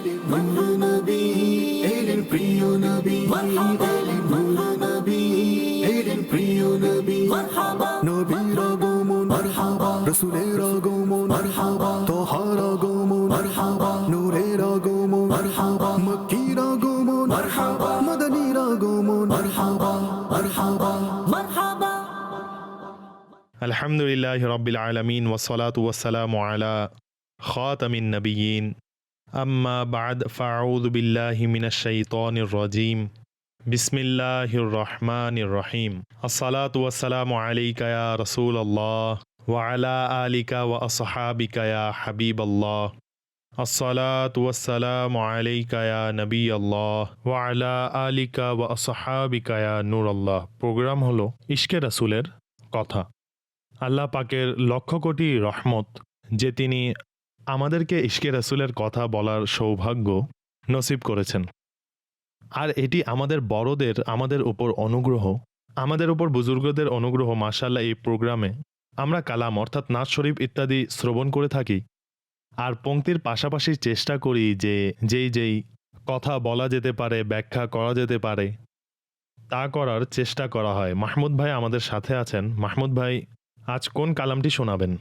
নূর নবী এলেন প্রিয় নবী এলেন নূর নবী এলেন প্রিয় নবী নবীর আগমন মারহাবা রাসূলের আগমন মারহাবা তোহার আগমন মারহাবা নূরের আগমন মারহাবা মক্কির আগমন মারহাবা মদনীর আগমন মারহাবা মারহাবা আলহামদুলিল্লাহ রবিল আলমিন ওসলাত ওয়াসালাম আলা খাতামিন নবীন আম্মা বাদ ফাউদ বিল্লাহি মিনাশ শাইতানির রাজিম বিসমিল্লাহির রহমানির রহিম. আসসালাতু ওয়াসসালামু আলাইকা ইয়া রাসূলুল্লাহ ওয়া আলা আলিকা ওয়া আসহাবিকা ইয়া হাবিবাল্লাহ। আলাইকা ইয়া নবী আল্লাহ ওয়া আলা আলিকা ওয়া আসহাবিকা ইয়া নূর আল্লাহ প্রোগ্রাম হলো ইশকে রাসূলের কথা। আল্লাহ পাকের লক্ষ কোটি রহমত যে তিনি আমাদেরকে ইশকে রাসূলের কথা বলার সৌভাগ্য নসিব করেছেন। আর এটি আমাদের বড়দের, আমাদের উপর অনুগ্রহ, আমাদের উপর বুজুর্গদের অনুগ্রহ মাশাল্লাহ এই প্রোগ্রামে আমরা কালাম, অর্থাৎ নাচ শরীফ ইত্যাদি শ্রবণ করে থাকি। আর পংক্তির পাশাপাশি চেষ্টা করি যে যেই যেই কথা বলা যেতে পারে, ব্যাখ্যা করা যেতে পারে, তা করার চেষ্টা করা হয়। মাহমুদ ভাই আমাদের সাথে আছেন। মাহমুদ ভাই, আজ কোন কালামটি শোনাবেন?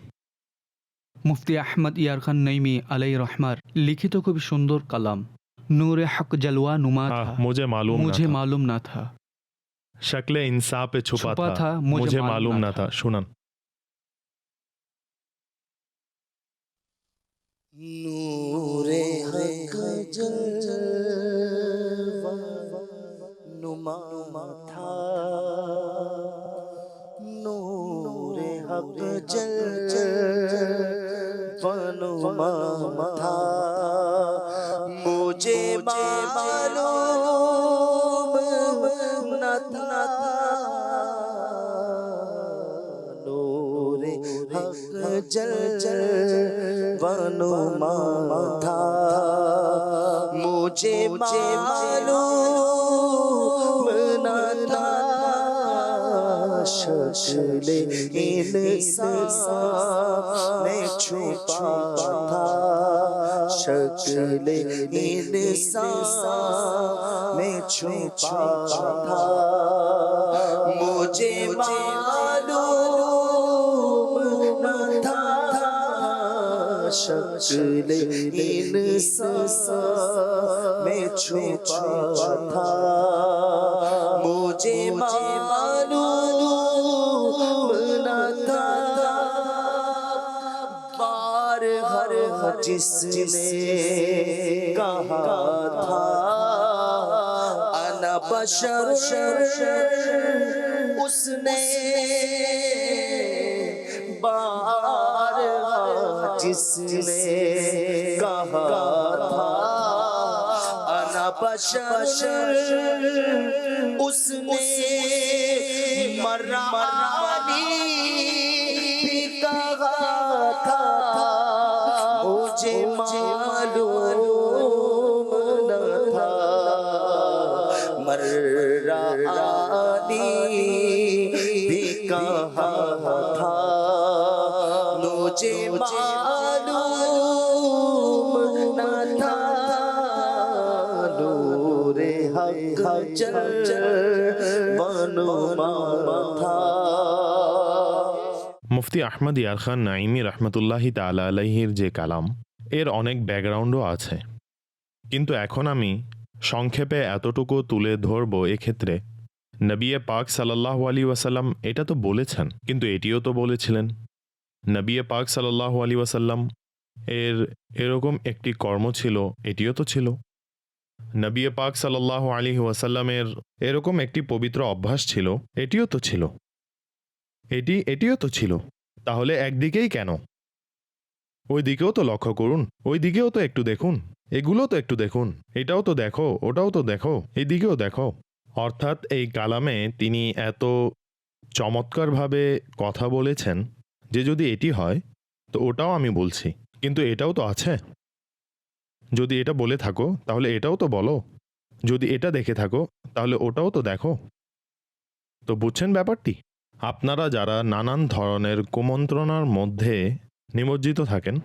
মুফতি আহমদ ইয়ার খান নইমি আলাই রহমার লিখিত খুবই সুন্দর কালাম। নূরে হক জলওয়া নুমা মুঝে মালুম মুঝে মালুম না থা। শকলে ইনসা পে ছুপা থা মুঝে মালুম না থা। শুনান। নূরে হক জলওয়া থা নূরে হক জলওয়া नुमा था मुझे मालूम न था नूरे हक जल जल वनुमा था मुझे मालूम शक्ल इंसान में छुपा था शक्ल इंसान में छुपा था मुझे मालूम न था शक्ल इंसान में छुपा था जिसने कहा था अना बशर उसने बार जिसने कहा था अना बशर उसने मर्रानी মুফতি আহমদ ইয়ার খান নাইমি রহমতুল্লাহি তালা আলাইহির যে কালাম, এর অনেক ব্যাকগ্রাউন্ডও আছে। কিন্তু এখন আমি সংক্ষেপে এতটুকু তুলে ধরব এক্ষেত্রে। নবিয়ে পাক সাল্লাহ আলী ওয়াসাল্লাম এটা তো বলেছেন, কিন্তু এটিও তো বলেছিলেন। নবিয়ে পাক সাল্লাহ আলী ওয়াসাল্লাম এর এরকম একটি কর্ম ছিল, এটিও তো ছিল। নবিয়ে পাক সাল্লাহ আলী ওয়াসাল্লামের এরকম একটি পবিত্র অভ্যাস ছিল, এটিও তো ছিল। এটি, এটিও তো ছিল। তাহলে একদিকেই কেন? ওই দিকেও তো লক্ষ্য করুন ওই দিকেও তো একটু দেখুন এগুলো তো একটু দেখুন, এটাও তো দেখো, ওটাও তো দেখো, এদিকেও দেখো। অর্থাৎ এই কালামে তিনি এত চমৎকারভাবে কথা বলেছেন যে যদি এটি হয়, তো ওটাও আমি বলছি, কিন্তু এটাও তো আছে। যদি এটা বলে থাকো, তাহলে এটাও তো বলো। যদি এটা দেখে থাকো, তাহলে ওটাও তো দেখো। তো বুঝছেন ব্যাপারটি? আপনারা যারা নানান ধরনের কুমন্ত্রণার মধ্যে নিমজ্জিত থাকেন,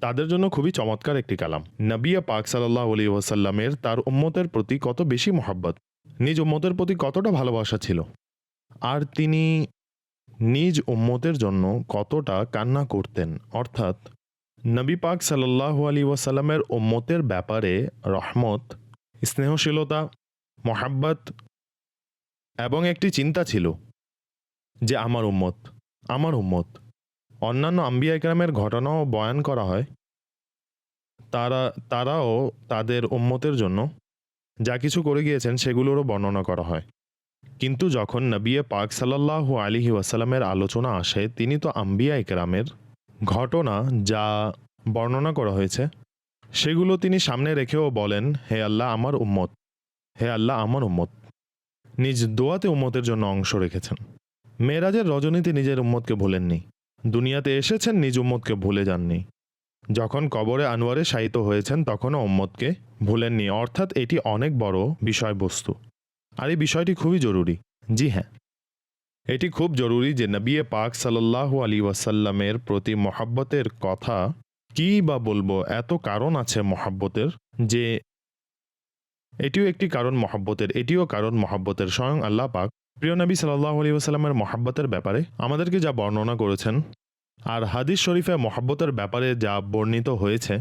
তাদের জন্য খুবই চমৎকার একটি কালাম। নবিয়া পাক সাল্লাহ আলী ওয়াসাল্লামের তার উম্মতের প্রতি কত বেশি মহাব্বত, নিজ উম্মতের প্রতি কতটা ভালোবাসা ছিল, আর তিনি নিজ উম্মতের জন্য কতটা কান্না করতেন। অর্থাৎ নবী পাক সাল্লাহ আলী ওয়াসাল্লামের উম্মতের ব্যাপারে রহমত, স্নেহশীলতা, মহাব্বত এবং একটি চিন্তা ছিল যে আমার উম্মত আমার উম্মত। অন্যান্য আম্বিয়া একরামের ঘটনাও বয়ান করা হয়। তারা, তারাও তাদের উম্মতের জন্য যা কিছু করে গিয়েছেন সেগুলোরও বর্ণনা করা হয়। কিন্তু যখন নবিয়ে পাক সাল্লাহ আলিহি ওয়াসাল্লামের আলোচনা আসে, তিনি তো আম্বিয়া একরামের ঘটনা যা বর্ণনা করা হয়েছে, সেগুলো তিনি সামনে রেখেও বলেন, হে আল্লাহ, আমার উম্মত, হে আল্লাহ, আমার উম্মত। নিজ দোয়াতে উম্মতের জন্য অংশ রেখেছেন। মেয়েরাজের রজনীতে নিজের উম্মতকে ভুলেননি। দুনিয়াতে এসেছেন, নিজ উম্মতকে ভুলে যাননি। যখন কবরে আনোয়ারে শায়িত হয়েছেন, তখনও উম্মতকে ভুলেননি। অর্থাৎ এটি অনেক বড় বিষয়বস্তু। আর এই বিষয়টি খুবই জরুরি। জি হ্যাঁ। এটি খুব জরুরি যে নবিয়ে পাক সাল্লাহ আলী ওয়াসাল্লামের প্রতি মহাব্বতের কথা কি বা বলব, এত কারণ আছে মহাব্বতের যে এটিও একটি কারণ মহাব্বতের, এটিও কারণ মহাব্বতের। স্বয়ং আল্লাহ পাক প্রিয় নবী সাল্লাহ আলী ওসাল্লামের মহাব্বতের ব্যাপারে আমাদেরকে যা বর্ণনা করেছেন আর হাদিস শরীফে মহাব্বতের ব্যাপারে যা বর্ণিত হয়েছে,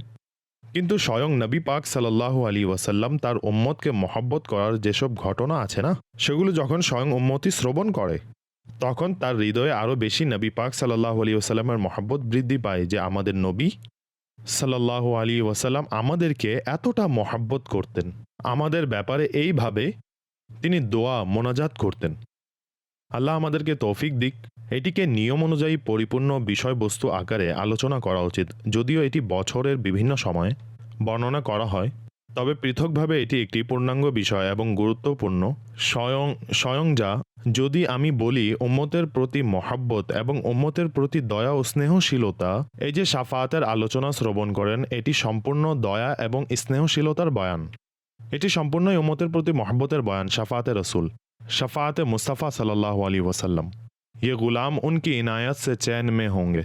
কিন্তু স্বয়ং নবী পাক সাল্লাহ আলী ওয়াসাল্লাম তার উম্মতকে মহাব্বত করার যেসব ঘটনা আছে না, সেগুলো যখন স্বয়ং উম্মতি শ্রবণ করে, তখন তার হৃদয়ে আরও বেশি নবী পাক সাল্লাহ আলী ওসাল্লামের মহাব্বত বৃদ্ধি পায় যে আমাদের নবী সাল্লাহ আলী ওয়াসাল্লাম আমাদেরকে এতটা মহাব্বত করতেন। আমাদের ব্যাপারে এইভাবে তিনি দোয়া, মোনাজাত করতেন। আল্লাহ আমাদেরকে তৌফিক দিক। এটিকে নিয়ম অনুযায়ী পরিপূর্ণ বিষয়বস্তু আকারে আলোচনা করা উচিত। যদিও এটি বছরের বিভিন্ন সময়ে বর্ণনা করা হয়, তবে পৃথকভাবে এটি একটি পূর্ণাঙ্গ বিষয় এবং গুরুত্বপূর্ণ। স্বয়ং স্বয়ং যা, যদি আমি বলি উম্মতের প্রতি মহাব্বত এবং উম্মতের প্রতি দয়া ও স্নেহশীলতা, এই যে সাফায়াতের আলোচনা শ্রবণ করেন, এটি সম্পূর্ণ দয়া এবং স্নেহশীলতার বয়ান। এটি সম্পূর্ণই উম্মতের প্রতি محبتের বয়ান شفاعت رسول شفاعت مصطفیٰ صلی اللہ علیہ وسلم یہ غلام ان کی عنایت سے چین میں ہوں گے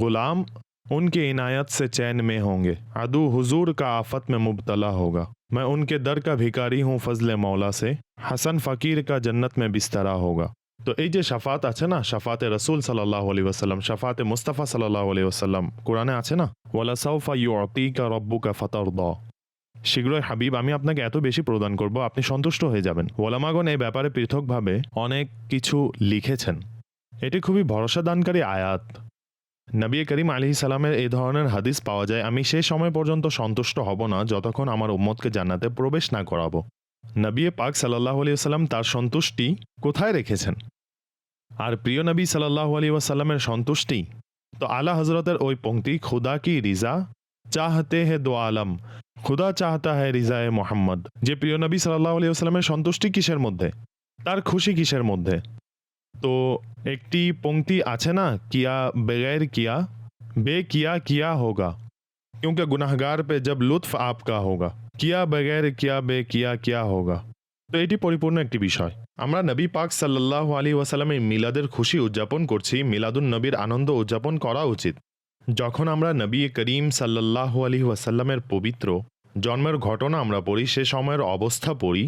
غلام ان کی عنایت سے چین میں ہوں گے عدو حضور کا آفت میں مبتلا ہوگا میں ان کے در کا بھیکاری ہوں فضل مولا سے حسن فقیر کا جنت میں بسترا ہوگا تو ایج شفاعت শাফাত نا شفاعت رسول صلی اللہ علیہ وسلم شفاعت مصطفیٰ صلی اللہ علیہ وسلم قرآن না? نا وَلَسَوْفَ ইউ رَبُّكَ রব্বুকা শীঘ্রই হাবিব, আমি আপনাকে এত বেশি প্রদান করব, আপনি সন্তুষ্ট হয়ে যাবেন। ওলামাগন এই ব্যাপারে পৃথকভাবে অনেক কিছু লিখেছেন। এটি খুবই ভরসা দানকারী আয়াত। নবী করিম আলি সালামের এই ধরনের হাদিস পাওয়া যায়, আমি সে সময় পর্যন্ত সন্তুষ্ট হব না, যতক্ষণ আমার উম্মতকে জান্নাতে প্রবেশ না করাবো। নবী পাক সাল্লাহ আলী সাল্লাম তার সন্তুষ্টি কোথায় রেখেছেন? আর প্রিয় নবী সাল্লাহ আলী ওয়াসাল্লামের সন্তুষ্টি? তো আলা হজরতের ওই পংক্তি খুদা কি রিজা? চাহতে হে দো আলম। খুদা চাহতা হ্যায় রিজায়ে মোহাম্মদ। যে প্রিয় নবী সাল্লাহ আলি আসলামের সন্তুষ্টি কিসের মধ্যে? তার খুশি কিসের মধ্যে? তো একটি পংক্তি আছে না, কিয়া বেগের কিয়া? বে কিয়া কিয়া হোগা। কিউকে गुनाहगार পে যাব লুৎফ আপকা হোগা। কিয়া বেগের কিয়া বে কিয়া কিয়া হোগা। তো এটি পরিপূর্ণ একটি বিষয়। আমরা নবী পাক সাল্লাহ আলী ওয়াসাল্লামের মিলাদের খুশি উদযাপন করছি, মিলাদুন নবীর আনন্দ উদযাপন করা উচিত। যখন আমরা নবী করিম সাল্লাহ আলী ওয়াসাল্লামের পবিত্র জন্মের ঘটনা আমরা পড়ি, সে সময়ের অবস্থা পড়ি,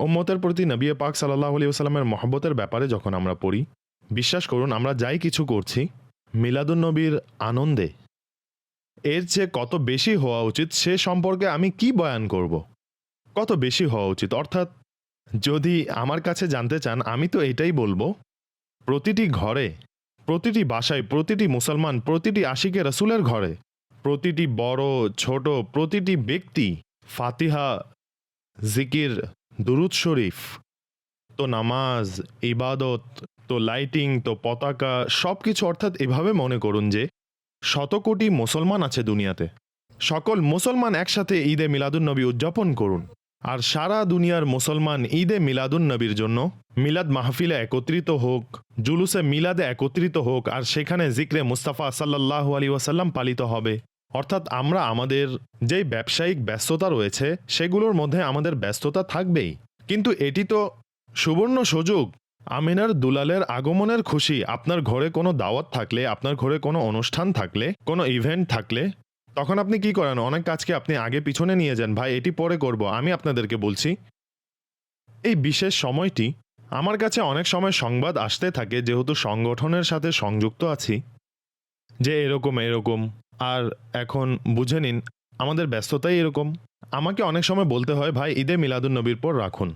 উম্মতের প্রতি নবী পাক সাল্লাহ আলী ওসাল্লামের মহব্বতের ব্যাপারে যখন আমরা পড়ি, বিশ্বাস করুন আমরা যাই কিছু করছি, মিলাদুন নবীর আনন্দে। এর চেয়ে কত বেশি হওয়া উচিত সে সম্পর্কে আমি কি বয়ান করব? কত বেশি হওয়া উচিত? অর্থাৎ, যদি আমার কাছে জানতে চান, আমি তো এটাই বলব, প্রতিটি ঘরে প্রতিটি বাসায় প্রতিটি মুসলমান, প্রতিটি আশিকে রসুলের ঘরে, প্রতিটি বড়, ছোট, প্রতিটি ব্যক্তি ফাতিহা, জিকির, দুরুদ শরীফ, তো নামাজ, ইবাদত, তো লাইটিং, তো পতাকা সব কিছু অর্থাৎ এভাবে মনে করুন যে শত কোটি মুসলমান আছে দুনিয়াতে। সকল মুসলমান একসাথে ঈদে মিলাদুন্নবী উদযাপন করুন। আর সারা দুনিয়ার মুসলমান ঈদে মিলাদুন নবীর জন্য মিলাদ মাহফিলে একত্রিত হোক, জুলুসে মিলাদে একত্রিত হোক, আর সেখানে জিক্রে মুস্তাফা সাল্লাহ আলী ওয়াসাল্লাম পালিত হবে। অর্থাৎ আমরা আমাদের যেই ব্যবসায়িক ব্যস্ততা রয়েছে, সেগুলোর মধ্যে আমাদের ব্যস্ততা থাকবেই। কিন্তু এটি তো সুবর্ণ সুযোগ। আমিনার দুলালের আগমনের খুশি আপনার ঘরে কোনো দাওয়াত থাকলে, আপনার ঘরে কোনো অনুষ্ঠান থাকলে, কোনো ইভেন্ট থাকলে তখন আপনি কি করেন? অনেক কাজকে আপনি আগে পিছনে নিয়ে যান। ভাই, এটি পরে করব, আমি আপনাদেরকে বলছি। এই বিশেষ সময়টি আমার কাছে অনেক সময় সংবাদ আসতে থাকে, যেহেতু সংগঠনের সাথে সংযুক্ত আছি, যে এরকম এরকম, আর এখন বুঝে নিন, আমাদের ব্যস্ততাই এরকম। আমাকে অনেক সময় বলতে হয়, ভাই, ঈদে মিলাদুন্নবীর পর রাখুন।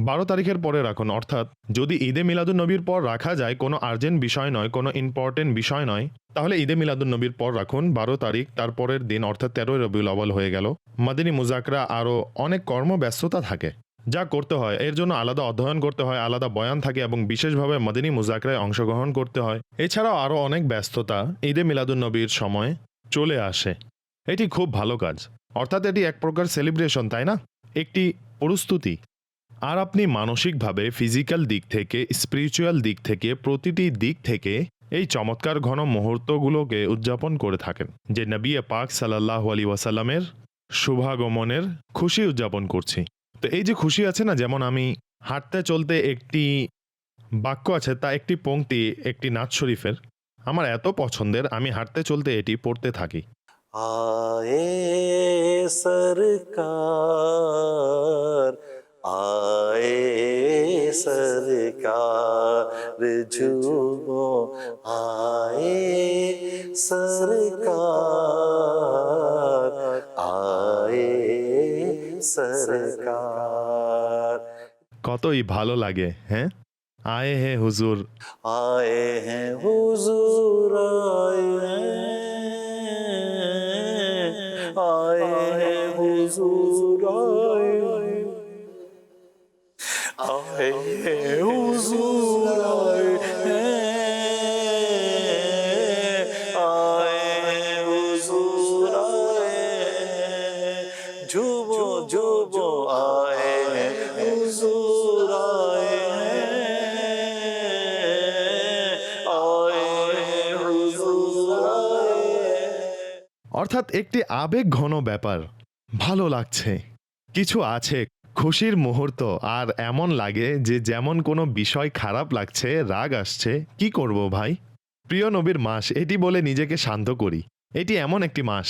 বারো তারিখের পরে রাখুন, অর্থাৎ যদি ঈদে মিলাদুন্নবীর পর রাখা যায়, কোনো আর্জেন্ট বিষয় নয়, কোনো ইম্পর্টেন্ট বিষয় নয়, তাহলে ঈদে মিলাদুন্নবীর পর রাখুন, বারো তারিখ তারপরের দিন, অর্থাৎ তেরোই রবিউল আওয়াল হয়ে গেল। মাদিনী মুজাকরা আরও অনেক কর্মব্যস্ততা থাকে। যা করতে হয়, এর জন্য আলাদা অধ্যয়ন করতে হয়, আলাদা বয়ান থাকে এবং বিশেষভাবে মাদিনী মুজাকরায় অংশগ্রহণ করতে হয়। এছাড়াও আরও অনেক ব্যস্ততা ঈদে মিলাদুন্নবীর সময় চলে আসে। এটি খুব ভালো কাজ। অর্থাৎ এটি এক প্রকার সেলিব্রেশন, তাই না? একটি প্রস্তুতি। আর আপনি মানসিকভাবে ফিজিক্যাল দিক থেকে স্পিরিচুয়াল দিক থেকে, প্রতিটি দিক থেকে এই চমৎকার ঘন মুহূর্তগুলোকে উদযাপন করে থাকেন, যে নবী পাক সাল্লাহ আলী ওয়াসাল্লামের শুভাগমনের খুশি উদযাপন করছি। তো এই যে খুশি আছে না, যেমন আমি হাঁটতে চলতে একটি বাক্য আছে, তা একটি পংক্তি একটি নাচ শরীফের, আমার এত পছন্দের, আমি হাঁটতে চলতে এটি পড়তে থাকি। আয়ে সরকার آئے سرکار جھومو آئے سرکار آئے سرکار۔ کتو ہی بھالو لگے ہیں؟ آئے ہیں حضور۔ آئے ہیں حضور آئے ہیں۔ آئے ہیں حضور۔ অর্থাৎ একটি আবেগ ঘন ব্যাপার। ভালো লাগছে। কিছু আছে, খুশির মুহূর্ত, আর এমন লাগে যে যেমন কোনো বিষয় খারাপ লাগছে, রাগ আসছে। কি করব ভাই? প্রিয় নবীর মাস, এটি বলে নিজেকে শান্ত করি। এটি এমন একটি মাস।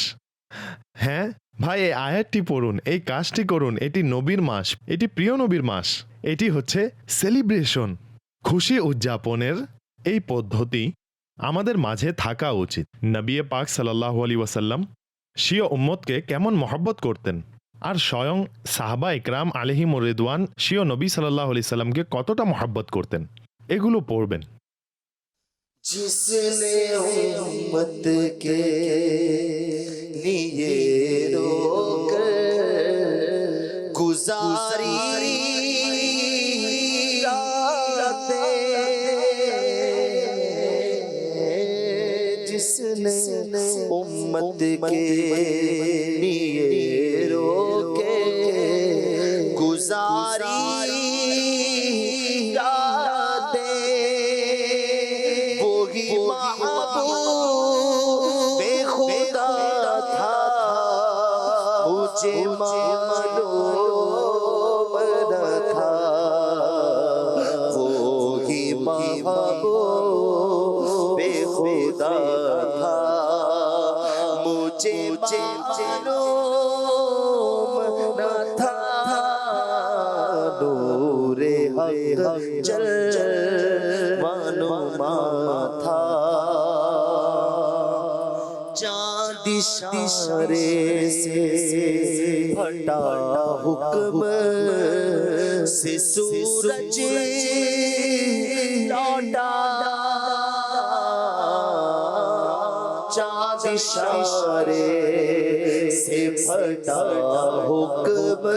হ্যাঁ? ভাই, এই আয়াতটি পড়ুন, এই কাজটি করুন, এটি নবীর মাস, এটি প্রিয় নবীর মাস। এটি হচ্ছে সেলিব্রেশন খুশি উদযাপনের এই পদ্ধতি আমাদের মাঝে থাকা উচিত। নবিয়ে পাক সাল্লাহ আলী ওয়াসাল্লাম শিও উম্মতকে কেমন মহব্বত করতেন আর স্বয়ং সাহাবা ইকরাম আলহি রেদওয়ান শিও নবী সাল্লাহ আলি সাল্লামকে কতটা মহব্বত করতেন এগুলো পড়বেন जिसने उम्मत के लिए रोक गुजारी रातें जिसने उम्मत के اشارے سے ہٹا حکم سے سورج لوٹا چاند اشارے سے ہٹا حکم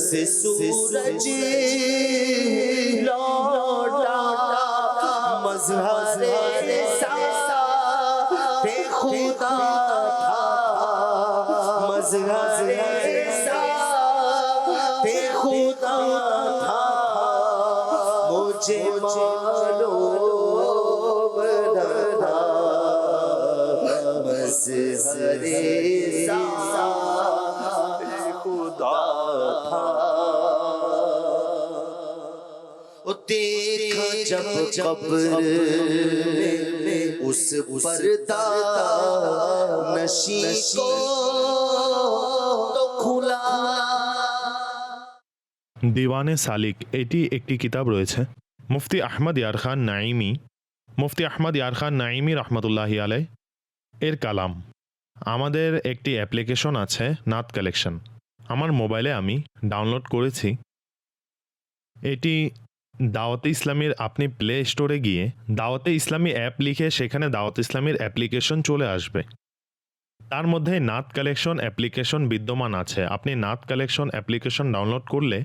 سے سورج لوٹا مذہب قبر اس پردہ نشی کو تو کھلا দিওয়ানে সালিক এটি একটি কিতাব রয়েছে মুফতি আহমদ ইয়ার খান নাইমি মুফতি আহমদ ইয়ার খান নাইমি রহমতুল্লাহ আলাই এর কালাম আমাদের একটি অ্যাপ্লিকেশন আছে নাত কালেকশন আমার মোবাইলে আমি ডাউনলোড করেছি এটি দাওয়াতে ইসলামের আপনি প্লে স্টোরে গিয়ে দাওয়াতে ইসলামী অ্যাপ লিখে সেখানে দাওয়াত ইসলামীর অ্যাপ্লিকেশন চলে আসবে। তার মধ্যে নাত কালেকশন অ্যাপ্লিকেশন বিদ্যমান আছে। আপনি নাত কালেকশন অ্যাপ্লিকেশন ডাউনলোড করলে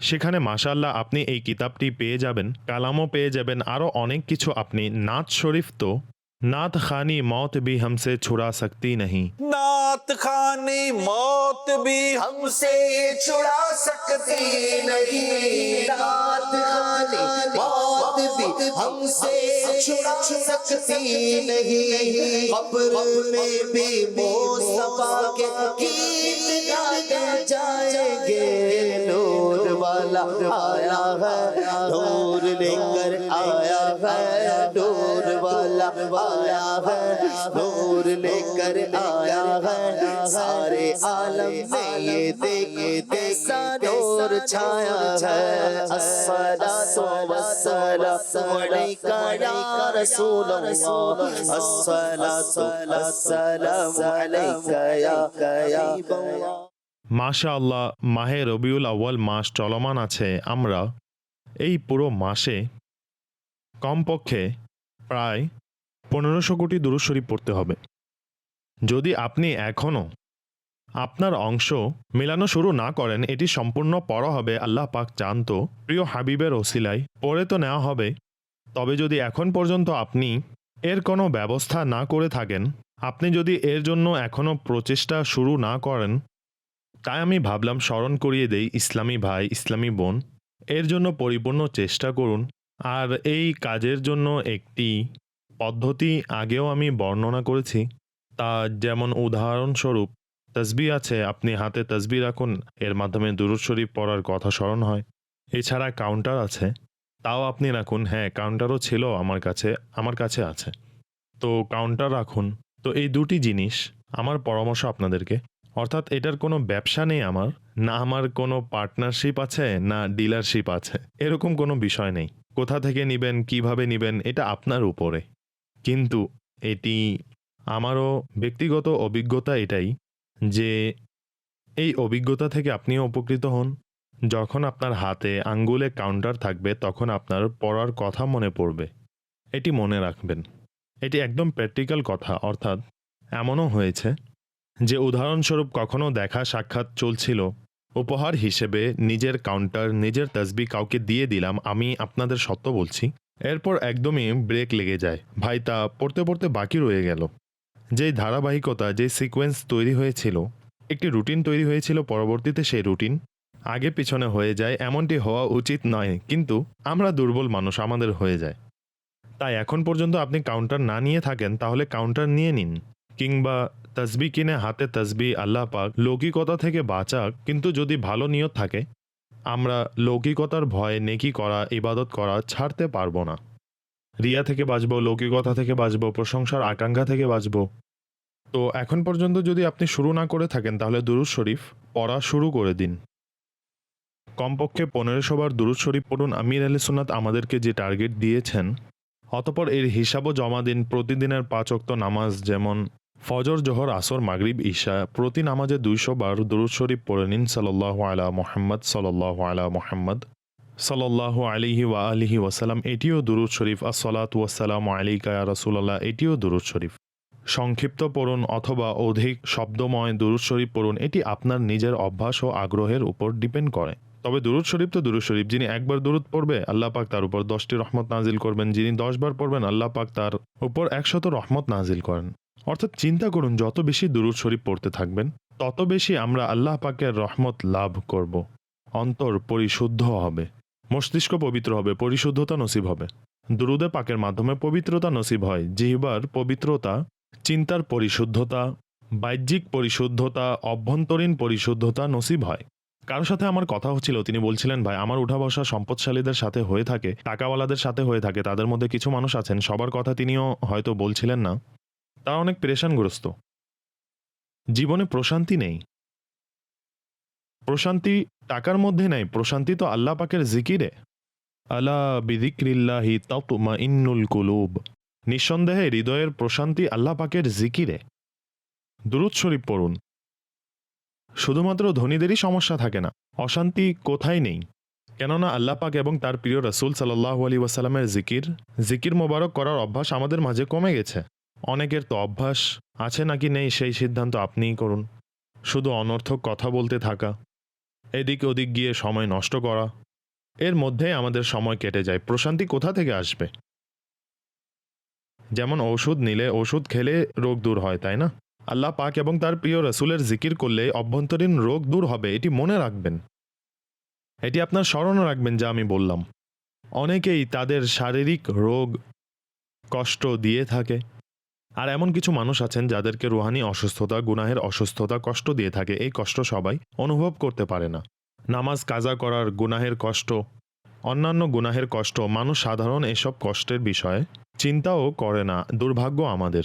সেখানে মাশাল্লাহ আপনি এই কিতাবটি পেয়ে যাবেন, কালামও পেয়ে যাবেন, আরও অনেক কিছু আপনি নাত শরীফ তো نعت خانی موت بھی ہم سے چھڑا سکتی نہیں۔ نعت خانی موت بھی ہم سے چھڑا سکتی نہیں۔ نعت خانی موت بھی ہم سے چھڑا سکتی نہیں۔ قبر میں بھی مصطفیٰ کے گیت گاتے جائے گے۔ نور والا آیا ہے، نور لے کر آیا ہے۔ نور आया है नूर लेकर आया है सारे आलम में ये देखे कैसा नूर छाया है अस्सलातु वस्सलामु अलैका या रसूल अल्लाह अस्सलातु वस्सलामु अलैका या हबीब अल्लाह মাশা আল্লাহ মাহে রবিউল আউ্য়াল মাস চলমান আছে আমরা এই পুরো মাসে কমপক্ষে প্রায় পনেরোশো কোটি দুরূদ শরীফ পড়তে হবে। যদি আপনি এখনও আপনার অংশ মেলানো শুরু না করেন, এটি সম্পূর্ণ পড়া হবে, আল্লাহ পাক চান তো, প্রিয় হাবিবের ওসিলায়, পড়ে তো নেওয়া হবে। তবে যদি এখন পর্যন্ত আপনি এর কোনো ব্যবস্থা না করে থাকেন, আপনি যদি এর জন্য এখনও প্রচেষ্টা শুরু না করেন, তাই আমি ভাবলাম স্মরণ করিয়ে দেই, ইসলামী ভাই, ইসলামী বোন, এর জন্য পরিপূর্ণ চেষ্টা করুন। আর এই কাজের জন্য একটি পদ্ধতি আগেও আমি বর্ণনা করেছি। তা যেমন উদাহরণস্বরূপ, তসবি আছে, আপনি হাতে তসবি রাখুন, এর মাধ্যমে দুরুদ শরীফ পড়ার কথা স্মরণ হয়। এছাড়া কাউন্টার আছে, তাও আপনি রাখুন হ্যাঁ কাউন্টারও ছিল আমার কাছে আমার কাছে আছে। তো কাউন্টার রাখুন, তো এই দুটি জিনিস, আমার পরামর্শ আপনাদেরকে, অর্থাৎ এটার কোনো ব্যবসা নেই আমার, না আমার কোনো পার্টনারশিপ আছে, না ডিলারশিপ আছে, এরকম কোনো বিষয় নেই। কোথা থেকে নেবেন, কীভাবে নেবেন, এটা আপনার উপরে। কিন্তু এটি আমারও ব্যক্তিগত অভিজ্ঞতা এটাই যে এই অভিজ্ঞতা থেকে আপনিও উপকৃত হন। যখন আপনার হাতে আঙ্গুলে কাউন্টার থাকবে, তখন আপনার পড়ার কথা মনে পড়বে। এটি মনে রাখবেন। এটি একদম প্র্যাকটিক্যাল কথা, অর্থাৎ এমনও হয়েছে যে উদাহরণস্বরূপ কখনো দেখা সাক্ষাৎ চলছিল, উপহার হিসেবে নিজের কাউন্টার নিজের তসবি কাউকে দিয়ে দিলাম, আমি আপনাদের সত্য বলছি। এরপর একদমই ব্রেক লেগে যায়। ভাই তা পড়তে পড়তে বাকি রয়ে গেল। যেই ধারাবাহিকতা যে সিকোয়েন্স তৈরি হয়েছিল, একটি রুটিন তৈরি হয়েছিল, পরবর্তীতে সেই রুটিন আগে পিছনে হয়ে যায়, এমনটি হওয়া উচিত নয়, কিন্তু আমরা দুর্বল মানুষ, আমাদের হয়ে যায়। তাই এখন পর্যন্ত আপনি কাউন্টার না নিয়ে থাকেন, তাহলে কাউন্টার নিয়ে নিন। কিংবা তসবি কিনে হাতে তসবি, আল্লাহ পাক, লৌকিকতা থেকে বাঁচাক, কিন্তু যদি ভালো নিয়ত থাকে আমরা লৌকিকতার ভয়ে নেকি করা, ইবাদত করা ছাড়তে পারব না। রিয়া থেকে বাঁচবো, লৌকিকতা থেকে বাঁচবো, প্রশংসার আকাঙ্ক্ষা থেকে বাঁচবো। তো এখন পর্যন্ত যদি আপনি শুরু না করে থাকেন, তাহলে দুরুদ শরীফ পড়া শুরু করে দিন। কমপক্ষে পনেরোশো বার দুরুদ শরীফ পড়ুন। আমির আলী সুন্নাত আমাদেরকে যে টার্গেট দিয়েছেন, অতপর এর হিসাবও জমা দিন। প্রতিদিনের পাঁচ অক্ত নামাজ যেমন ফজর, জোহর, আসর, মাগরিব, ঈশা প্রতি নামাজে দুইশো বার দুরুদ শরীফ পড়ে নিন সাল্লাহ আলা মোহাম্মদ সাল্লাহ আলা মোহাম্মদ সাল্লাহ আলিহি ওয়া আলিহি ওয়াসালাম এটিও দুরুদ শরীফ। আসসালাত ওয়াসালাম আলিকা রসুল্লাহ এটিও দুরুদ শরীফ। সংক্ষিপ্ত পড়ুন অথবা অধিক শব্দময় দুরুদ শরীফ পড়ুন। এটি আপনার নিজের অভ্যাস ও আগ্রহের উপর ডিপেন্ড করে। তবে দুরুদ শরীফ তো দুরুদ শরীফ। যিনি একবার দুরুদ পড়বে, আল্লাহ পাক তার উপর দশটি রহমত নাজিল করবেন। যিনি দশবার পড়বেন, আল্লাহ পাক তার উপর একশত রহমত নাজিল করেন। অর্থাৎ চিন্তা করুন, যত বেশি দুরুদ শরীফ পড়তে থাকবেন, তত বেশি আমরা আল্লাহ পাকের রহমত লাভ করব। অন্তর পরিশুদ্ধ হবে, মস্তিষ্ক পবিত্র হবে, পরিশুদ্ধতা নসিব হবে। দুরুদে পাকের মাধ্যমে পবিত্রতা নসিব হয় জিহবার পবিত্রতা, চিন্তার পরিশুদ্ধতা, বাহ্যিক পরিশুদ্ধতা, অভ্যন্তরীণ পরিশুদ্ধতা নসিব হয়। কারোর সাথে আমার কথা হচ্ছিল, তিনি বলছিলেন, ভাই, আমার উঠা বসা সম্পদশালীদের সাথে হয়ে থাকে, টাকাওয়ালাদের সাথে হয়ে থাকে, তাদের মধ্যে কিছু মানুষ আছেন, সবার কথা তিনিও হয়তো বলছিলেন না। তারা অনেক পেরেশানগ্রস্ত। জীবনে প্রশান্তি নেই। প্রশান্তি টাকার মধ্যে নেই, প্রশান্তি তো আল্লাহ পাকের জিকিরে। আলা বিদিক্রিল্লাহি তাতুমা ইন্নুল কুলুব। নিঃসন্দেহে হৃদয়ের প্রশান্তি আল্লাহ পাকের জিকিরে। দুরুদ শরীফ পড়ুন। শুধুমাত্র ধনীদেরই সমস্যা থাকে না, অশান্তি কোথায় নেই? কেননা আল্লাহ পাক এবং তার প্রিয় রসুল সাল্লাহ আলী ওয়াসালামের জিকির জিকির মোবারক করার অভ্যাস আমাদের মাঝে কমে গেছে। অনেকের তো অভ্যাস আছে নাকি নেই সেই সিদ্ধান্ত আপনিই করুন। শুধু অনর্থক কথা বলতে থাকা। এদিক ওদিক গিয়ে সময় নষ্ট করা। এর মধ্যেই আমাদের সময় কেটে যায়। প্রশান্তি কোথা থেকে আসবে? যেমন ওষুধ নিলে ওষুধ খেলে রোগ দূর হয়, তাই না? আল্লাহ পাক এবং তার প্রিয় রসুলের জিকির করলে অভ্যন্তরীণ রোগ দূর হবে, এটি মনে রাখবেন। এটি আপনার স্মরণে রাখবেন যা আমি বললাম। অনেকেই তাদের শারীরিক রোগ কষ্ট দিয়ে থাকে। আর এমন কিছু মানুষ আছেন যাদেরকে রুহানি অসুস্থতা, গুনাহের অসুস্থতা কষ্ট দিয়ে থাকে। এই কষ্ট সবাই অনুভব করতে পারে না। নামাজ, কাজা করার গুনাহের কষ্ট, অন্যান্য গুনাহের কষ্ট, মানুষ সাধারণ এসব কষ্টের বিষয়ে চিন্তাও করে না। দুর্ভাগ্য আমাদের।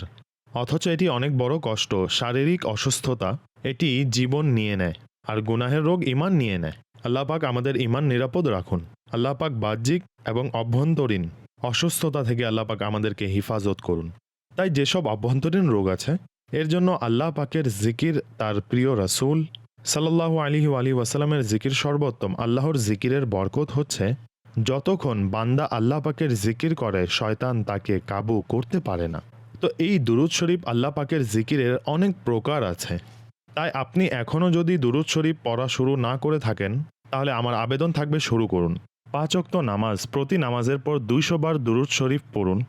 অথচ এটি অনেক বড় কষ্ট। শারীরিক অসুস্থতা এটি জীবন নিয়ে নেয় আর গুনাহের রোগ ইমান নিয়ে নেয়। আল্লাহ পাক আমাদের ইমান নিরাপদ রাখুন। আল্লাহ পাক বাহ্যিক এবং অভ্যন্তরীণ অসুস্থতা থেকে আল্লাহ পাক আমাদেরকে হিফাজত করুন। তাই যেসব অভ্যন্তরীণ রোগ আছে, এর জন্য আল্লাহ পাকের জিকির তার প্রিয় রাসূল সাল্লাল্লাহু আলাইহি আলী ওয়াসাল্লামের জিকির সর্বোত্তম। আল্লাহর জিকিরের বরকত হচ্ছে, যতক্ষণ বান্দা আল্লাহ পাকের জিকির করে, শয়তান তাকে কাবু করতে পারে না। তো এই দুরুদ শরীফ আল্লাহ পাকের জিকিরের অনেক প্রকার আছে। তাই আপনি এখনও যদি দুরুদ শরীফ পড়া শুরু না করে থাকেন, তাহলে আমার আবেদন থাকবে শুরু করুন। পাঁচ অক্ত নামাজ, প্রতি নামাজের পর দুইশো বার দুরুদ শরীফ পড়ুন।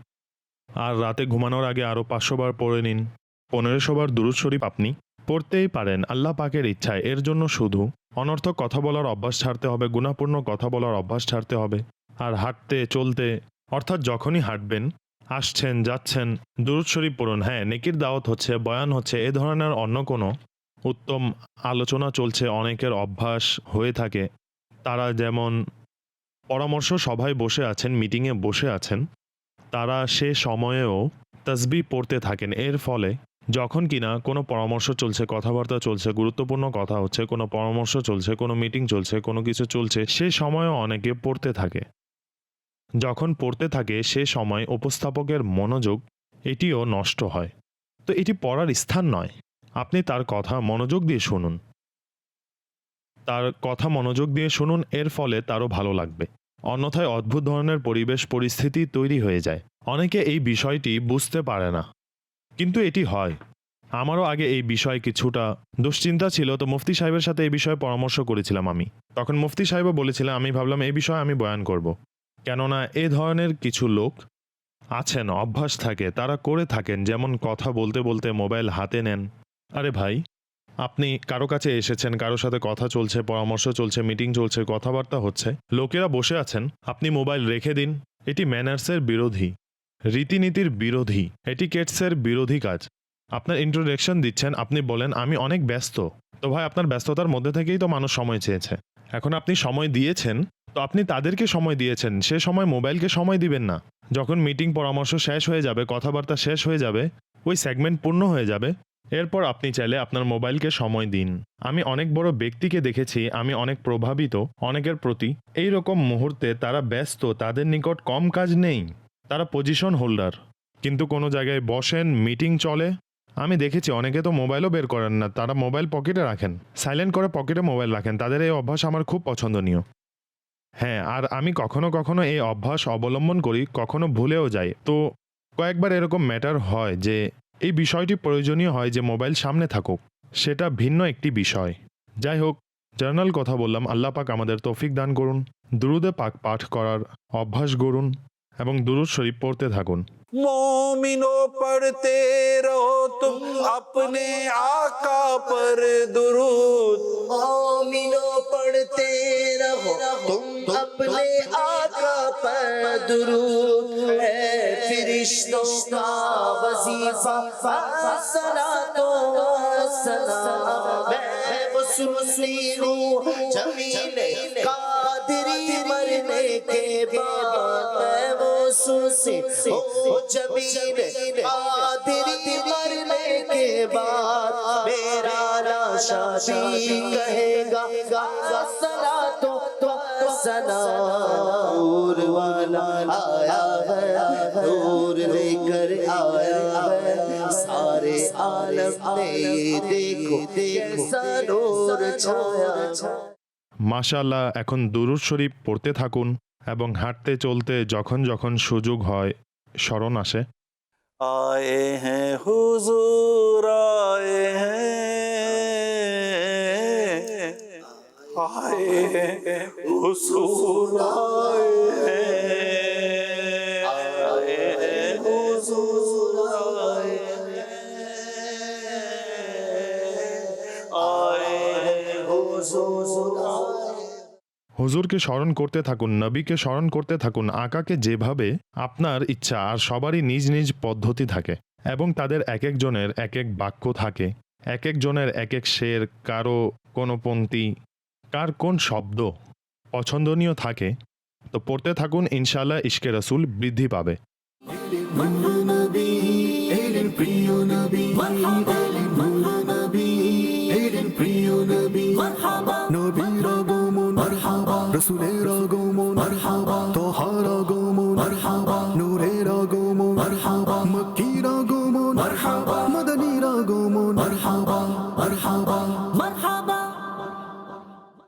আর রাতে ঘুমানোর আগে আরও পাঁচশো বার পড়ে নিন। পনেরোশো বার দুরুদ শরীফ আপনি পড়তেই পারেন আল্লাহ পাকের ইচ্ছায়, এর জন্য শুধু অনর্থক কথা বলার অভ্যাস ছাড়তে হবে গুণাপূর্ণ কথা বলার অভ্যাস ছাড়তে হবে। আর হাঁটতে, চলতে, অর্থাৎ যখনই হাঁটবেন, আসছেন, যাচ্ছেন, দুরুদ শরীফ পড়ুন। হ্যাঁ নেকির দাওয়াত হচ্ছে, বয়ান হচ্ছে, এ ধরনের অন্য কোনো উত্তম আলোচনা চলছে, অনেকের অভ্যাস হয়ে থাকে। তারা যেমন পরামর্শ সভায় বসে আছেন, মিটিংয়ে বসে আছেন তারা সে সময়েও তসবি পড়তে থাকেন। এর ফলে যখন কিনা কোনো পরামর্শ চলছে, কথাবার্তা চলছে, গুরুত্বপূর্ণ কথা হচ্ছে, কোনো পরামর্শ চলছে, কোনো মিটিং চলছে, কোনো কিছু চলছে, সে সময়ও অনেকে পড়তে থাকে। যখন পড়তে থাকে, সে সময় উপস্থাপকের মনোযোগ এটিও নষ্ট হয়। তো এটি পড়ার স্থান নয়। আপনি তার কথা মনোযোগ দিয়ে শুনুন। তার কথা মনোযোগ দিয়ে শুনুন, এর ফলে তারও ভালো লাগবে। অন্যথায় অদ্ভুত ধরনের পরিবেশ পরিস্থিতি তৈরি হয়ে যায়। অনেকে এই বিষয়টি বুঝতে পারে না। কিন্তু এটি হয়। আমারও আগে এই বিষয়ে কিছুটা দুশ্চিন্তা ছিল, তো মুফতি সাহেবের সাথে এই বিষয়ে পরামর্শ করেছিলাম আমি। তখন মুফতি সাহেবও বলেছিলেন, আমি ভাবলাম এই বিষয়ে আমি বয়ান করব। কেননা এ ধরনের কিছু লোক আছেন, অভ্যাস থাকে, তারা করে থাকেন, যেমন কথা বলতে বলতে মোবাইল হাতে নেন। আরে ভাই আপনি কারও কাছে এসেছেন, কারও সাথে কথা চলছে, পরামর্শ চলছে, মিটিং চলছে, কথাবার্তা হচ্ছে, লোকেরা বসে আছেন, আপনি মোবাইল রেখে দিন, এটি ম্যানার্সের বিরোধী, রীতিনীতির বিরোধী এটিকেটসের বিরোধী কাজ। আপনার ইন্ট্রোডাকশন দিচ্ছেন, আপনি বলেন, আমি অনেক ব্যস্ত। তো ভাই, আপনার ব্যস্ততার মধ্যে থেকেই তো মানুষ সময় চেয়েছে। এখন আপনি সময় দিয়েছেন, তো আপনি তাদেরকে সময় দিয়েছেন, সে সময় মোবাইলকে সময় দিবেন না। যখন মিটিং পরামর্শ শেষ হয়ে যাবে, কথাবার্তা শেষ হয়ে যাবে, ওই সেগমেন্ট পূর্ণ হয়ে যাবে এরপর আপনি চাইলে আপনার মোবাইলকে সময় দিন। আমি অনেক বড় ব্যক্তিকে দেখেছি, আমি অনেক প্রভাবিত, অনেকের প্রতি। এই রকম মুহূর্তে তারা ব্যস্ত, তাদের নিকট কম কাজ নেই। তারা পজিশন হোল্ডার। কিন্তু কোনো জায়গায় বসেন, মিটিং চলে। আমি দেখেছি, অনেকে তো মোবাইলও বের করেন না, তারা মোবাইল পকেটে রাখেন। সাইলেন্ট করে পকেটে মোবাইল রাখেন, তাদের এই অভ্যাস আমার খুব পছন্দনীয়। হ্যাঁ আর আমি কখনো কখনো এই অভ্যাস অবলম্বন করি, কখনো ভুলেও যাই। তো, কয়েকবার এরকম ম্যাটার হয় যে এই বিষয়টি প্রয়োজনীয় হয় যে মোবাইল সামনে থাকুক, সেটা ভিন্ন একটি বিষয়। যাই হোক, জার্নাল কথা বললাম, আল্লাহ পাক আমাদের তৌফিক দান করুন, দুরুদে পাক পাঠ করার অভ্যাস গড়ুন এবং দুরুদ শরীফ পড়তে থাকুন मोमिनो पढ़ते रहो तुम अपने आका पर दुरूद मोमिनो पढ़ते रहो तुम अपने आका पर दुरूद है फरिश्तों का वजीफा सलातो सलाम मैं वो सुनती हूँ जमीन कादरी मरने के बाद मैं वो सुनती हूँ जमीन कादरी मरने के बाद मेरा लाशा भी कहेगा सला तो सना नूर वाला आया है नूर लेकर आया है सारे आलम में देखो कैसा नूर छाया মাশাল্লাহ এখন দুরুদ শরীফ পড়তে থাকুন এবং হাঁটতে চলতে যখন যখন সুযোগ হয়, স্মরণ আসে। আয়ে হ্যাঁ হুজুর আয়ে হ্যাঁ। আয়ে হ্যাঁ, হুজুর আয়ে হ্যাঁ। হুজুরকে স্মরণ করতে থাকুন, নবীকে স্মরণ করতে থাকুন, আঁকাকে যেভাবে আপনার ইচ্ছা আর সবারই নিজ নিজ পদ্ধতি থাকে এবং তাদের এক একজনের এক এক বাক্য থাকে। এক একজনের এক এক শের, কারও কোনো পন্থী, কার কোন শব্দ পছন্দনীয় থাকে। তো পড়তে থাকুন ইনশাল্লাহ ইশকে রসুল বৃদ্ধি পাবে।